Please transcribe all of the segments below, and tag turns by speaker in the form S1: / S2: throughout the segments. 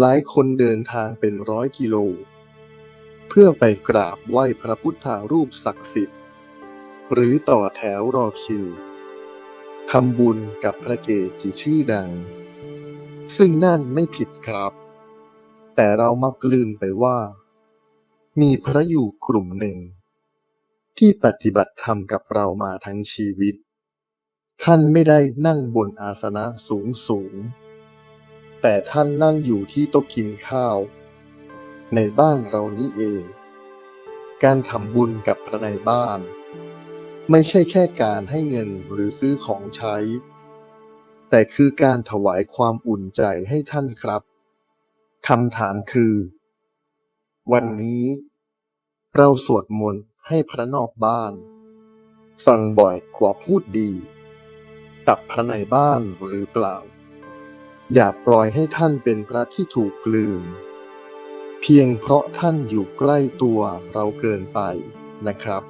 S1: หลายคนเดินทางเป็นร้อยกิโล เพื่อไปกราบไหว้พระพุทธารูปศักดิ์สิทธิ์ หรือต่อแถวรอคิวทำบุญกับพระเกจิชื่อดัง ซึ่งนั่นไม่ผิดครับ แต่เรามักลืมไปว่า มีพระอยู่กลุ่มหนึ่ง ที่ปฏิบัติธรรมกับเรามาทั้งชีวิต ท่านไม่ได้นั่งบนอาสนะสูงสูง แต่ท่านนั่งอยู่ที่โต๊ะกินข้าว ในบ้านเรานี่เอง การทำบุญกับพระในบ้าน ไม่ใช่แค่การให้เงินหรือซื้อของใช้ แต่คือการถวายความอุ่นใจให้ท่านครับคำถามคือ วันนี้ เราสวดมนต์ให้พระนอกบ้าน ฟังบ่อยกว่าพูดดี กับพระในบ้านหรือเปล่า อย่าปล่อยให้ท่านเป็นพระที่ถูกกลืน เพียงเพราะท่านอยู่ใกล้ตัวเราเกินไปนะครับ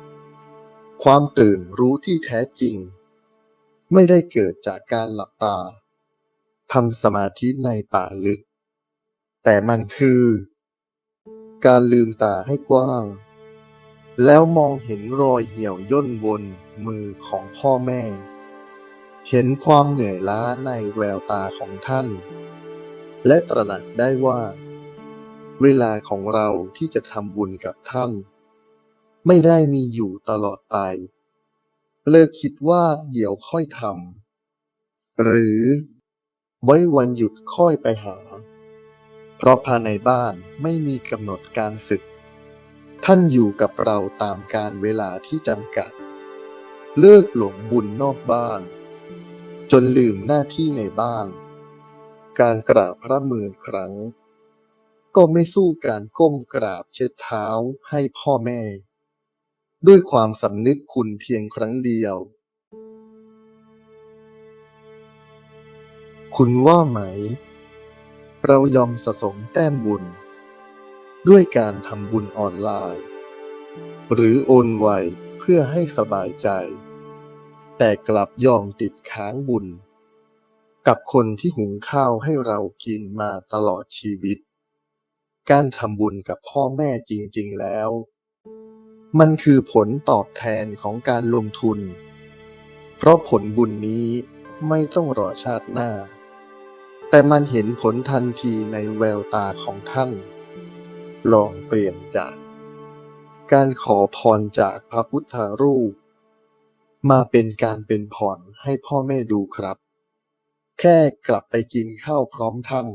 S1: ความตื่นรู้ที่แท้จริง ไม่ได้เกิดจากการหลับตาทำสมาธิในป่าลึก แต่มันคือ การลืมตาให้กว้าง แล้วมองเห็นรอยเหี่ยวย่นบนมือของพ่อแม่ เห็นความเหนื่อยล้าในแววตาของท่าน และตระหนักได้ว่า เวลาของเราที่จะทำบุญกับท่าน ไม่ได้มีอยู่ตลอดไปเลิกคิดว่าเดี๋ยวค่อยทำหรือไว้วันหยุดค่อยไปหา เพราะภายในบ้านไม่มีกำหนดการศึก ท่านอยู่กับเราตามการเวลาที่จำกัด เลิกหลงบุญนอกบ้าน จนลืมหน้าที่ในบ้าน การกราบพระหมื่นครั้ง ก็ไม่สู้การก้มกราบเช็ดเท้าให้พ่อแม่ ด้วยความสำนึกคุณเพียงครั้งเดียว คุณว่าไหม เรายอมสะสมแต้มบุญ ด้วยการทำบุญออนไลน์ หรือโอนไวเพื่อให้สบายใจ แต่กลับยอมติดค้างบุญ กับคนที่หุงข้าวให้เรากินมาตลอดชีวิต การทำบุญกับพ่อแม่จริง ๆ แล้ว มันคือผลตอบแทนของการลงทุน เพราะผลบุญนี้ไม่ต้องรอชาติหน้า แต่มันเห็นผลทันทีในแววตาของท่าน ลองเปลี่ยนจาก การขอพรจากพระพุทธรูป มาเป็นการเป็นพรให้พ่อแม่ดูครับ แค่กลับไปกินข้าวพร้อมท่าน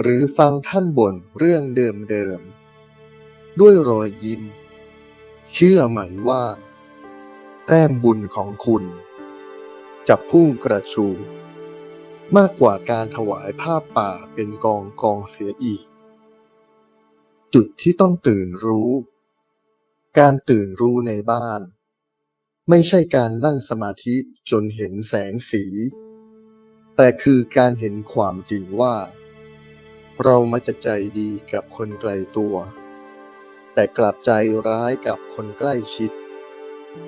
S1: หรือฟังท่านบ่นเรื่องเดิมๆ ด้วยรอยยิ้ม เชื่อไหมว่า แต้มบุญของคุณ จะพุ่งกระชูมากกว่าการถวายผ้าป่าเป็นกองกองเสียอีก จุดที่ต้องตื่นรู้ การตื่นรู้ในบ้าน ไม่ใช่การนั่งสมาธิจนเห็นแสงสี แต่คือการเห็นความจริงว่า เรามักจะใจดีกับคนไกลตัว แต่กลับใจร้ายกับคนใกล้ชิด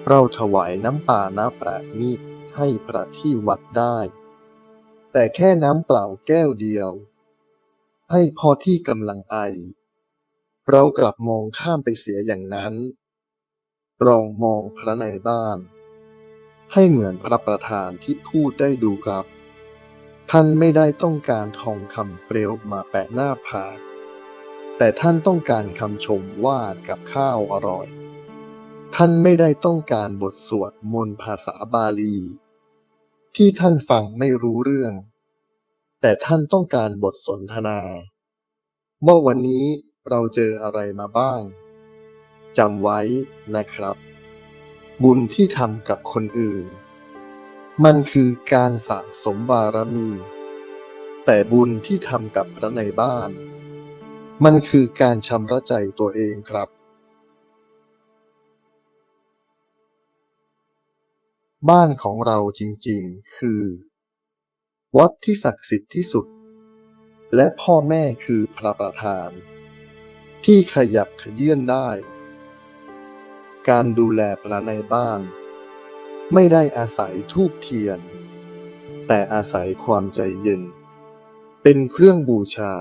S1: เราถวายน้ำป่าน้ำประนีตให้พระที่วัดได้ แต่แค่น้ำเปล่าแก้วเดียว ให้พอที่กำลังไอ เรากลับมองข้ามไปเสียอย่างนั้น ลองมองพระในบ้าน ให้เหมือนพระประธานที่พูดได้ดูครับ ท่านไม่ได้ต้องการทองคำเปลวมาแปะหน้าผากแต่ท่านต้องการคำชมว่ากับข้าวอร่อย ท่านไม่ได้ต้องการบทสวดมนต์ภาษาบาลี ที่ท่านฟังไม่รู้เรื่อง แต่ท่านต้องการบทสนทนา ว่าวันนี้เราเจออะไรมาบ้าง จำไว้นะครับ บุญที่ทำกับคนอื่น มันคือการสะสมบารมี แต่บุญที่ทำกับพระในบ้าน มันคือการชำระใจตัวเองครับ บ้านของเราจริงๆ คือ วัดที่ศักดิ์สิทธิ์ที่สุด และพ่อแม่คือพระประธาน ที่ขยับขยื่นได้ การดูแลพระในบ้าน ไม่ได้อาศัยทูบเทียน แต่อาศัยความใจเย็น เป็นเครื่องบูชา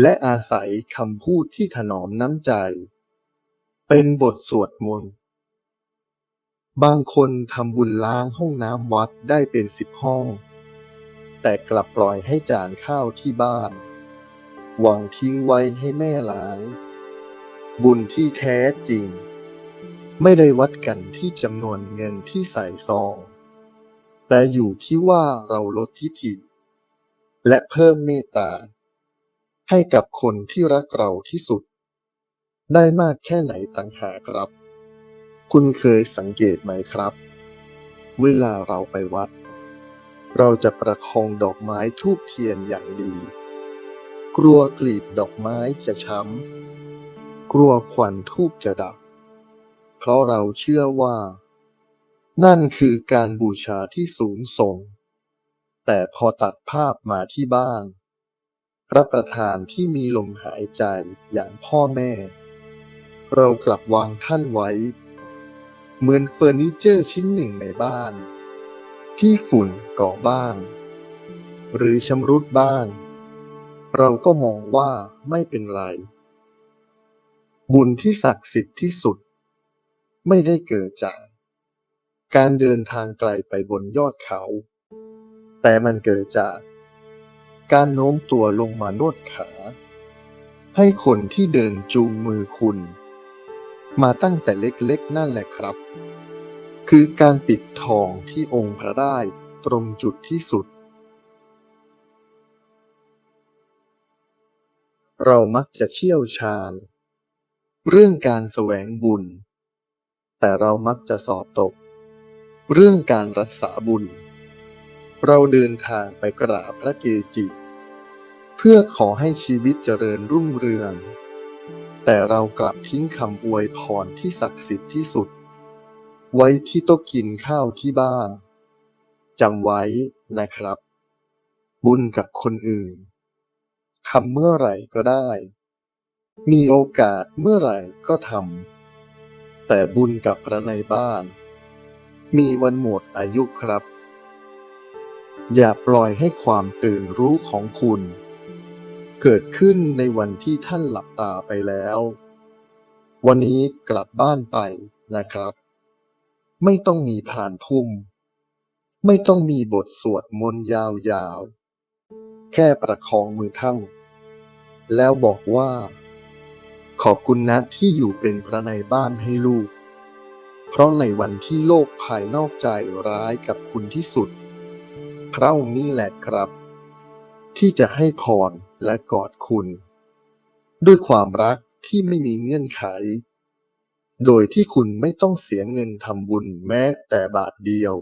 S1: และอาศัยคำพูดที่ถนอมน้ำใจ เป็นบทสวดมนต์บางคนทำบุญล้างห้องน้ำวัดได้เป็นสิบห้อง แต่กลับปล่อยให้จานข้าวที่บ้านหวังทิ้งไว้ให้แม่ล้าง บุญที่แท้จริง ไม่ได้วัดกันที่จำนวนเงินที่ใส่ซอง แต่อยู่ที่ว่าเราลดทิฐิ และเพิ่มเมตตา ให้กับคนที่รักเราที่สุด ได้มากแค่ไหนต่างหากครับ คุณเคยสังเกตไหมครับ เวลาเราไปวัด เราจะประคองดอกไม้ทูบเทียนอย่างดี กลัวกลีบดอกไม้จะช้ำ กลัวควันทูบจะดับ เพราะเราเชื่อว่า นั่นคือการบูชาที่สูงส่ง แต่พอตัดภาพมาที่บ้านรับประทานที่มีลมหายใจอย่างพ่อแม่ เรากลับวางท่านไว้ เหมือนเฟอร์นิเจอร์ชิ้นหนึ่งในบ้าน ที่ฝุ่นก่อบ้าง หรือชำรุดบ้าง เราก็มองว่าไม่เป็นไร บุญที่ศักดิ์สิทธิ์ที่สุด ไม่ได้เกิดจาก การเดินทางไกลไปบนยอดเขา แต่มันเกิดจาก การโน้มตัวลงมานวดขา ให้คนที่เดินจูงมือคุณ มาตั้งแต่เล็กๆนั่นแหละครับ คือการปิดทองที่องค์พระได้ตรงจุดที่สุด เรามักจะเชี่ยวชาญ เรื่องการแสวงบุญ แต่เรามักจะสอบตก เรื่องการรักษาบุญ เราเดินทางไปกราบพระเกจิ เพื่อขอให้ชีวิตเจริญรุ่งเรือง แต่เรากลับทิ้งคำอวยพรที่ศักดิ์สิทธิ์ที่สุด ไว้ที่โต๊ะกินข้าวที่บ้านจำไว้นะครับ บุญกับคนอื่นทำเมื่อไหร่ก็ได้ มีโอกาสเมื่อไหร่ก็ทำ แต่บุญกับพระในบ้าน มีวันหมดอายุครับ อย่าปล่อยให้ความตื่นรู้ของคุณ เกิดขึ้นในวันที่ท่านหลับตาไปแล้ว วันนี้กลับบ้านไปนะครับ ไม่ต้องมีผ่านพุ่ม ไม่ต้องมีบทสวดมนต์ยาวๆ แค่ประคองมือท่านแล้วบอกว่า ขอบคุณนะที่อยู่เป็นพระในบ้านให้ลูก เพราะในวันที่โลกภายนอกใจร้ายกับคุณที่สุด พระองค์นี่แหละครับ ที่จะให้พรและกอดคุณ ด้วยความรักที่ไม่มีเงื่อนไข โดยที่คุณไม่ต้องเสียเงินทำบุญแม้แต่บาทเดียว